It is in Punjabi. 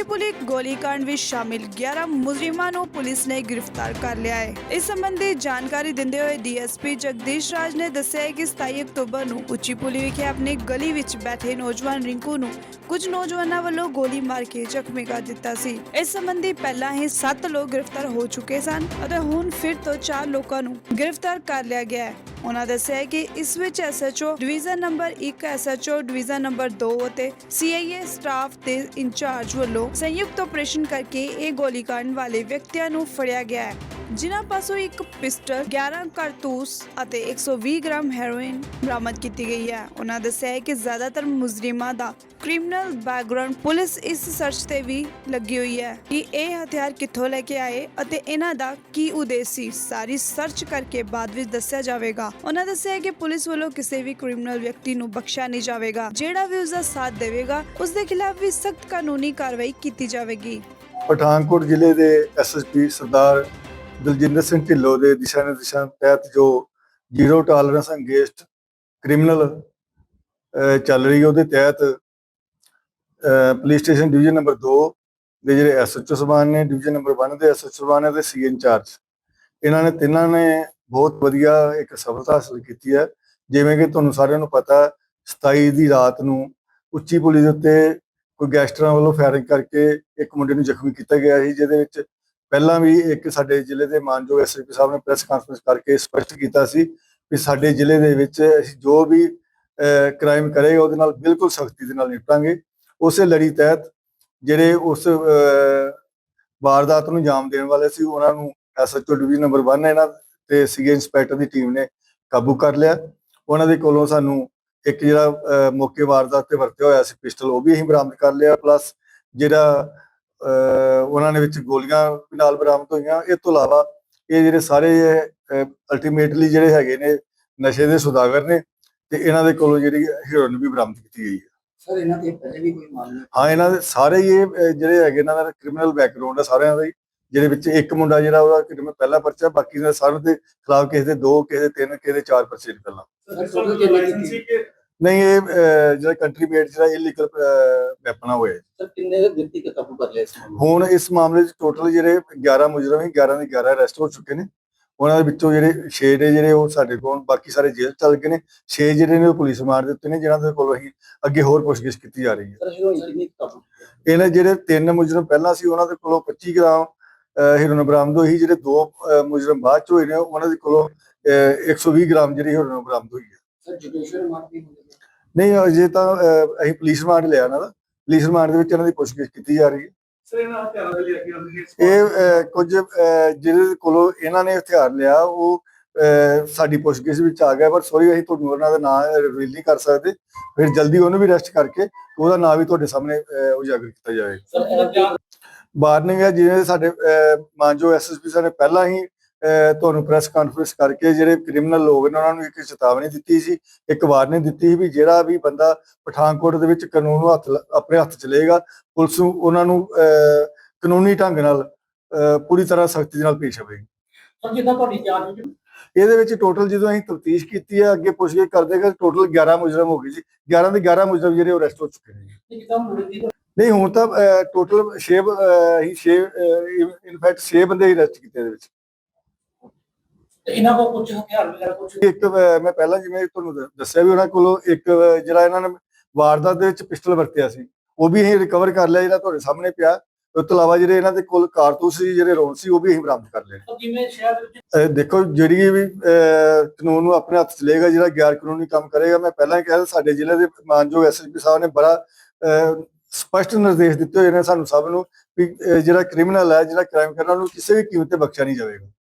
ਪੁਲੀ ਗੋਲੀकांड ਵਿੱਚ ਸ਼ਾਮਿਲ 11 ਮੁਜਰਮਾਂ ਨੂੰ ਪੁਲਿਸ ਨੇ ਗ੍ਰਿਫਤਾਰ ਕਰ ਲਿਆ ਹੈ ਇਸ ਸੰਬੰਧੀ ਜਾਣਕਾਰੀ ਦਿੰਦੇ ਹੋਏ ਡੀਐਸਪੀ ਜਗਦੀਸ਼ ਰਾਜ ਨੇ ਦੱਸਿਆ ਹੈ ਕਿ 27 ਅਕਤੂਬਰ ਨੂੰ ਉੱਚੀ ਪੁਲੀ ਵਿਖੇ ਆਪਣੀ ਗਲੀ ਵਿੱਚ ਬੈਠੇ ਨੌਜਵਾਨ ਰਿੰਕੂ ਨੂੰ ਕੁਝ ਨੌਜਵਾਨਾਂ ਵੱਲੋਂ ਗੋਲੀ ਮਾਰ ਕੇ ਜ਼ਖਮੀ ਕਰ ਦਿੱਤਾ ਸੀ ਇਸ ਸੰਬੰਧੀ ਪਹਿਲਾਂ ਹੀ 7 ਲੋਕ ਗ੍ਰਿਫਤਾਰ ਹੋ ਚੁੱਕੇ ਸਨ ਅਤੇ ਹੁਣ ਫਿਰ ਤੋਂ 4 ਲੋਕਾਂ ਨੂੰ ਗ੍ਰਿਫਤਾਰ ਕਰ ਲਿਆ ਗਿਆ ਹੈ ਉਹਨਾਂ ਦੱਸਿਆ ਹੈ ਕਿ ਇਸ ਵਿੱਚ SHO division number 1 SHO division number 2 ਅਤੇ ਸੀਆਈਏ ਸਟਾਫ ਦੇ ਇੰਚਾਰਜ ਵੱਲੋਂ ਸੰਯੁਕਤ ਆਪਰੇਸ਼ਨ ਕਰਕੇ ਇਹ ਗੋਲੀकांड ਵਾਲੇ ਵਿਅਕਤੀਆਂ ਨੂੰ ਫੜਿਆ ਗਿਆ ਹੈ। ਜਿਨ੍ਹਾਂ ਪਾਸੋਂ ਇੱਕ ਪਿਸਟਲ 11 ਕਾਰਤੂਸ ਅਤੇ 120 ਗ੍ਰਾਮ ਹੈਰੋਇਨ ਬਰਾਮਦ ਕੀਤੀ ਗਈ ਹੈ। ਉਹਨਾਂ ਦੱਸਿਆ ਹੈ ਕਿ ਜ਼ਿਆਦਾਤਰ ਮੁਜਰਮਾਂ ਦਾ ਕ੍ਰਿਮੀਨਲ ਬੈਕਗ੍ਰਾਉਂਡ ਪੁਲਿਸ ਇਸ ਸਰਚ ਤੇ ਵੀ ਲੱਗੀ ਹੋਈ ਹੈ ਕਿ ਇਹ ਹਥਿਆਰ ਕਿੱਥੋਂ ਲੈ ਕੇ ਆਏ ਅਤੇ ਇਹਨਾਂ ਦਾ ਕੀ ਉਦੇਸ਼ ਸੀ। ਸਾਰੀ ਸਰਚ ਕਰਕੇ ਬਾਅਦ ਵਿੱਚ ਦੱਸਿਆ ਜਾਵੇਗਾ। ਉਹਨਾਂ ਦੱਸਿਆ ਕਿ ਪੁਲਿਸ ਵੱਲੋਂ ਕਿਸੇ ਵੀ ਕ੍ਰਿਮੀਨਲ ਵਿਅਕਤੀ ਨੂੰ ਬਖਸ਼ਿਆ ਨਹੀਂ ਜਾਵੇਗਾ। ਜਿਹੜਾ ਵੀ ਉਸ ਦਾ ਸਾਥ ਦੇਵੇਗਾ ਉਸ ਦੇ ਖਿਲਾਫ ਵੀ ਸਖਤ ਕਾਨੂੰਨੀ ਕਾਰਵਾਈ ਕੀਤੀ ਜਾਵੇਗੀ। ਪਠਾਨਕੋਟ ਜ਼ਿਲ੍ਹੇ ਦੇ ਐਸਐਸਪੀ ਸਰਦਾਰ ਦਲਜਿੰਦਰ ਸਿੰਘ ਢਿੱਲੋਂ ਦੇ ਦਿਸ਼ਾ ਨਿਰਦੇਸ਼ਾਂ ਤਹਿਤ ਜੋ ਜ਼ੀਰੋ ਟਾਲਰੈਂਸ ਅਗੇਂਸਟ ਕ੍ਰਿਮੀਨਲ ਚੱਲ ਰਹੀ ਉਹਦੇ ਤਹਿਤ ਪੁਲਿਸ ਸਟੇਸ਼ਨ ਡਿਵੀਜ਼ਨ ਨੰਬਰ 2 ਦੇ ਜਿਹੜੇ ਐਸਐਚਓ ਸਬਾਨ ਨੇ, ਡਿਵੀਜ਼ਨ ਨੰਬਰ 1 ਦੇ ਐਸਐਚਓ ਸਬਾਨ ਹੈ ਤੇ ਸੀ ਇੰਚਾਰਜ ਇਹਨਾਂ ਨੇ, ਤਿੰਨਾਂ ਨੇ ਬਹੁਤ ਵਧੀਆ ਇੱਕ ਸਫਲਤਾ ਹਾਸਲ ਕੀਤੀ ਹੈ। ਜਿਵੇਂ ਕਿ ਤੁਹਾਨੂੰ ਸਾਰਿਆਂ ਨੂੰ ਪਤਾ ਹੈ, 27 ਦੀ ਰਾਤ ਨੂੰ ਉੱਚੀ ਪੁਲੀ ਦੇ ਉੱਤੇ ਕੋਈ ਗੈਂਗਸਟਰਾਂ ਵੱਲੋਂ ਫਾਇਰਿੰਗ ਕਰਕੇ ਇੱਕ ਮੁੰਡੇ ਨੂੰ ਜ਼ਖਮੀ ਕੀਤਾ ਗਿਆ ਸੀ ਜਿਹਦੇ ਵਿੱਚ ਪਹਿਲਾਂ ਵੀ ਇੱਕ ਸਾਡੇ ਜ਼ਿਲ੍ਹੇ ਦੇ ਮਾਨਯੋਗ ਐਸਪੀ ਸਾਹਿਬ ਨੇ ਪ੍ਰੈਸ ਕਾਨਫਰੰਸ ਕਰਕੇ ਸਪਸ਼ਟ ਕੀਤਾ ਸੀ ਕਿ ਸਾਡੇ ਜ਼ਿਲ੍ਹੇ ਦੇ ਵਿੱਚ ਅਸੀਂ ਜੋ ਵੀ ਕ੍ਰਾਈਮ ਕਰੇਗਾ ਉਹਦੇ ਨਾਲ ਬਿਲਕੁਲ ਸਖਤੀ ਦੇ ਨਾਲ ਨਿਪਟਾਂਗੇ। ਉਸੇ ਲੜੀ ਤਹਿਤ ਜਿਹੜੇ ਉਸ ਵਾਰਦਾਤ ਨੂੰ ਜਾਮ ਦੇਣ ਵਾਲੇ ਸੀ ਉਹਨਾਂ ਨੂੰ ਐਸਐਚਓ ਡਿਵੀਜ਼ਨ ਨੰਬਰ 1 ਇਹਨਾਂ ਤੇ ਸੀਗੇ ਇੰਸਪੈਕਟਰ ਦੀ ਟੀਮ ਨੇ ਕਾਬੂ ਕਰ ਲਿਆ। ਉਹਨਾਂ ਦੇ ਕੋਲੋਂ ਸਾਨੂੰ ਇੱਕ ਜਿਹੜਾ ਮੌਕੇ ਵਾਰਦਾਤ ਤੇ ਵਰਤਿਆ ਹੋਇਆ ਸੀ ਪਿਸਟਲ ਉਹ ਵੀ ਅਸੀਂ ਬਰਾਮਦ ਕਰ ਲਿਆ। ਪਲੱਸ ਜਿਹੜਾ ਉਹਨਾਂ ਨੇ ਵਿੱਚ ਗੋਲੀਆਂ ਵੀ ਨਾਲ ਬਰਾਮਦ ਹੋਈਆਂ। ਇਹ ਤੋਂ ਇਲਾਵਾ ਇਹ ਜਿਹੜੇ ਸਾਰੇ ਅਲਟੀਮੇਟਲੀ ਜਿਹੜੇ ਹੈਗੇ ਨੇ ਨਸ਼ੇ ਦੇ ਸੁਦਾਗਰ ਨੇ ਤੇ ਇਹਨਾਂ ਦੇ ਕੋਲੋਂ ਜਿਹੜੀ ਹੀਰੋਇਨ ਵੀ ਬਰਾਮਦ ਕੀਤੀ ਗਈ ਹੈ। ਸਰ ਇਹਨਾਂ ਦੇ ਪਹਿਲੇ ਵੀ ਕੋਈ ਮਾਮਲੇ ਹਾਂ ਇਹਨਾਂ ਦੇ ਸਾਰੇ ਇਹ ਜਿਹੜੇ ਹੈਗੇ ਇਹਨਾਂ ਦਾ ਕ੍ਰਿਮੀਨਲ ਬੈਕਗ੍ਰਾਉਂਡ ਹੈ ਸਾਰਿਆਂ ਦਾ ਹੀ। ਜਿਹਦੇ ਵਿੱਚ ਇੱਕ ਮੁੰਡਾ ਜਿਹੜਾ ਉਹਦਾ ਕ੍ਰਿਮੀਨਲ ਪਹਿਲਾ ਪਰਚਾ ਬਾਕੀ ਦੇ ਸਾਰਿਆਂ ਦੇ ਖਿਲਾਫ ਕਿਸੇ ਦੇ ਦੋ ਕਿਸੇ ਦੇ ਤਿੰਨ ਕਿਸੇ ਦੇ ਚਾਰ ਪਰਚੇ ਪਹਿਲਾਂ ਸਰ ਨਹੀਂ ਇਹ ਜਿਹੜਾ ਕੰਟਰੀ ਮੇਡ ਜਿਹੜਾ ਇਲੀਗਲ ਵੈਪਨ ਹੋਇਆ ਸਰ ਕਿੰਨੇ ਵਿਅਕਤੀ ਕੇ ਕਾਬੂ ਕਰ ਮਾਮਲੇ ਹੁਣ ਇਸ ਮਾਮਲੇ 'ਚ ਟੋਟਲ ਜਿਹੜੇ 11 ਮੁਜਰਮ ਹੀ 11 ਦੇ 11 ਅਰੈਸਟ ਹੋ ਚੁੱਕੇ ਨੇ। ਉਹਨਾਂ ਦੇ ਵਿੱਚੋਂ ਜਿਹੜੇ 6 ਨੇ ਜਿਹੜੇ ਉਹ ਸਾਡੇ ਕੋਲ ਬਾਕੀ ਸਾਰੇ ਜੇਲ੍ਹ ਚੱਲ ਗਏ ਨੇ। 6 ਜਿਹੜੇ ਨੇ ਉਹ ਪੁਲਿਸ ਮਾਰ ਦਿੱਤੇ ਨੇ ਜਿਨ੍ਹਾਂ ਦੇ ਕੋਲ ਅਸੀਂ ਅੱਗੇ ਹੋਰ ਪੁੱਛਗਿੱਛ ਕੀਤੀ ਜਾ ਰਹੀ ਹੈ। ਸਰ ਕੁ ਇਹਨਾਂ ਜਿਹੜੇ ਤਿੰਨ ਮੁਜਰਮ ਪਹਿਲਾਂ ਸੀ ਉਹਨਾਂ ਦੇ ਕੋਲੋਂ 25 ਗ੍ਰਾਮ ਹੀਰੋਇਨ ਬਰਾਮਦ ਹੋਈ ਜਿਹੜੇ ਦੋ ਮੁਜਰਮ ਬਾਅਦ ਚ ਹੋਏ ਨੇ ਉਹਨਾਂ ਦੇ ਕੋਲੋਂ ਅਹ, 120 ਗ੍ਰਾਮ ਜਿਹੜੀ ਹੀਰੋਇਨ ਬਰਾਮਦ ਹੋਈ ਹੈ। ਸਰ ਜੁਡੀਸ਼ੀਅਲ ਵੀ ਨਹੀਂ ਅਜੇ ਤਾਂ ਅਸੀਂ ਪੁਲਿਸ ਰਿਮਾਂਡ ਲਿਆ ਇਹਨਾਂ ਦਾ। ਪੁਲਿਸ ਰਿਮਾਂਡ ਦੇ ਵਿੱਚ ਇਹਨਾਂ ਦੀ ਪੁੱਛਗਿੱਛ ਕੀਤੀ ਜਾ ਰਹੀ ਹੈ। ਸਰ ਇਹਨਾਂ ਹਥਿਆਰਾਂ ਦੇ ਲਈ ਅੱਗੇ ਉਹਦੇ ਇਹ ਕੁਝ ਜਿਹਦੇ ਕੋਲੋਂ ਇਹਨਾਂ ਨੇ ਹਥਿਆਰ ਲਿਆ ਉਹ ਸਾਡੀ ਪੁੱਛਗਿੱਛ ਵਿੱਚ ਆ ਗਿਆ ਪਰ ਸੋਰੀ ਅਸੀਂ ਤੁਹਾਨੂੰ ਉਹਨਾਂ ਦਾ ਨਾਮ ਰਿਵੀਲ ਨਹੀਂ ਕਰ ਸਕਦੇ। ਫਿਰ ਜਲਦੀ ਉਹਨੂੰ ਵੀ ਅਰੈਸਟ ਕਰਕੇ ਉਹਦਾ ਨਾਮ ਵੀ ਤੁਹਾਡੇ ਸਾਹਮਣੇ ਉਜਾਗਰ ਕੀਤਾ ਜਾਏਗਾ ਦੇ ਵਾਰਨਿੰਗ ਹੈ ਜਿਵੇਂ ਸਾਡੇ ਮਾਨਯੋਗ ਐਸਐਸਪੀ ਸਾਹਿਬ ਨੇ ਪਹਿਲਾਂ ਹੀ ਤੁਹਾਨੂੰ ਪ੍ਰੈਸ ਕਾਨਫਰੰਸ ਕਰਕੇ ਜਿਹੜੇ ਕ੍ਰਿਮੀਨਲ ਲੋਕ ਨੇ ਉਹਨਾਂ ਨੂੰ ਇੱਕ ਚੇਤਾਵਨੀ ਦਿੱਤੀ ਸੀ ਇੱਕ ਵਾਰਨਿੰਗ ਦਿੱਤੀ ਸੀ ਵੀ ਜਿਹੜਾ ਵੀ ਬੰਦਾ ਪਠਾਨਕੋਟ ਦੇ ਵਿੱਚ ਕਾਨੂੰਨ ਨੂੰ ਹੱਥ ਆਪਣੇ ਹੱਥ ਚ ਲਏਗਾ ਪੁਲਿਸ ਨੂੰ ਉਹਨਾਂ ਨੂੰ ਕਾਨੂੰਨੀ ਢੰਗ ਨਾਲ ਪੂਰੀ ਤਰ੍ਹਾਂ ਸਖਤੀ ਦੇ ਨਾਲ ਪੇਸ਼ ਆਵੇਗੀ ਸਰ ਜਿੱਦਾਂ ਤੁਹਾਡੀ ਵਿੱਚ ਇਹਦੇ ਵਿੱਚ ਟੋਟਲ ਜਦੋਂ ਅਸੀਂ ਤਫਤੀਸ਼ ਕੀਤੀ ਹੈ ਅੱਗੇ ਪੁੱਛਗਿੱਛ ਕਰਦੇ ਗਏ ਟੋਟਲ 11 ਮੁਜਰਮ ਹੋ ਗਏ ਜੀ 11 ਦੇ 11 ਮੁਜਰਮ ਜਿਹੜੇ ਅਰੈਸਟ ਹੋ ਚੁੱਕੇ ਨੇ ਨਹੀਂ ਹੁਣ ਤਾਂ ਟੋਟਲ 6 ਹੀ 6 ਇਨਫੈਕਟ 6 ਬੰਦੇ ਹੀ ਅਰੈਸਟ ਕੀਤੇ ਇਹਦੇ ਵਿੱਚ। ਤੇ ਇਹਨਾਂ ਕੋਲ ਕੁਝ ਹਥਿਆਰ ਵਗੈਰਾ ਕੁਝ ਇੱਕ ਮੈਂ ਪਹਿਲਾਂ ਜਿਵੇਂ ਤੁਹਾਨੂੰ ਦੱਸਿਆ ਵੀ ਉਹਨਾਂ ਕੋਲੋਂ ਇੱਕ ਜਿਹੜਾ ਇਹਨਾਂ ਨੇ ਵਾਰਦਾਤ ਦੇ ਵਿੱਚ ਪਿਸਟਲ ਵਰਤਿਆ ਸੀ ਉਹ ਵੀ ਅਸੀਂ ਰਿਕਵਰ ਕਰ ਲਿਆ ਜਿਹੜਾ ਤੁਹਾਡੇ ਸਾਹਮਣੇ ਪਿਆ। ਉਸ ਤੋਂ ਇਲਾਵਾ ਜਿਹੜੇ ਇਹਨਾਂ ਦੇ ਕੋਲ ਕਾਰਤੂਸ ਸੀ ਜਿਹੜੇ ਰੌਂਦ ਸੀ ਉਹ ਵੀ ਅਸੀਂ ਬਰਾਮਦ ਕਰ ਲਏ। ਜਿਵੇਂ ਸ਼ਹਿਰ ਦੇਖੋ ਜਿਹੜੀ ਵੀ ਕਾਨੂੰਨ ਨੂੰ ਆਪਣੇ ਹੱਥ 'ਚ ਲਏਗਾ ਜਿਹੜਾ ਗੈਰ ਕਾਨੂੰਨੀ ਕੰਮ ਕਰੇਗਾ ਮੈਂ ਪਹਿਲਾਂ ਹੀ ਕਿਹਾ ਸਾਡੇ ਜ਼ਿਲ੍ਹੇ ਦੇ ਮਾਨਯੋਗ ਐਸਐਸਪੀ ਸਾਹਿਬ ਨੇ ਬੜਾ ਸਪਸ਼ਟ ਨਿਰਦੇਸ਼ ਦਿੱਤੇ ਹੋਏ ਨੇ ਸਾਨੂੰ ਸਭ ਨੂੰ ਵੀ ਅਹ, ਜਿਹੜਾ ਕ੍ਰਿਮੀਨਲ ਹੈ ਜਿਹੜਾ ਕ੍ਰਾਈਮ ਕਰਨਾ ਉਹਨੂੰ ਕਿਸੇ ਵੀ ਕੀਮਤ ਤੇ ਬਖਸ਼ਿਆ ਨਹੀਂ ਜਾਵੇਗਾ।